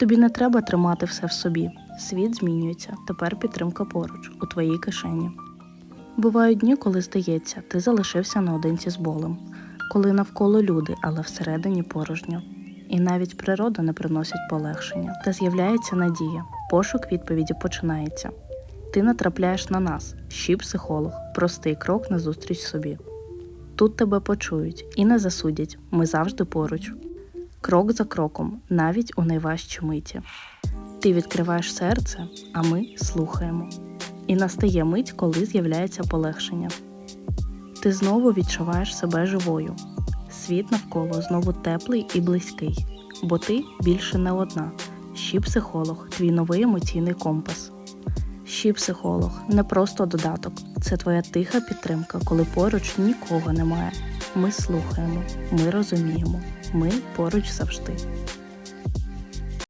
Тобі не треба тримати все в собі. Світ змінюється. Тепер підтримка поруч, у твоїй кишені. Бувають дні, коли здається, ти залишився наодинці з болем, коли навколо люди, але всередині порожньо. І навіть природа не приносить полегшення, та з'являється надія. Пошук відповіді починається. Ти натрапляєш на нас, щі психолог, простий крок назустріч собі. Тут тебе почують і не засудять. Ми завжди поруч. Крок за кроком, навіть у найважчі миті. Ти відкриваєш серце, а ми слухаємо. І настає мить, коли з'являється полегшення. Ти знову відчуваєш себе живою. Світ навколо знову теплий і близький, бо ти більше не одна. Щі психолог, твій новий емоційний компас. Щі психолог не просто додаток, це твоя тиха підтримка, коли поруч нікого немає. Ми слухаємо, ми розуміємо, ми поруч завжди.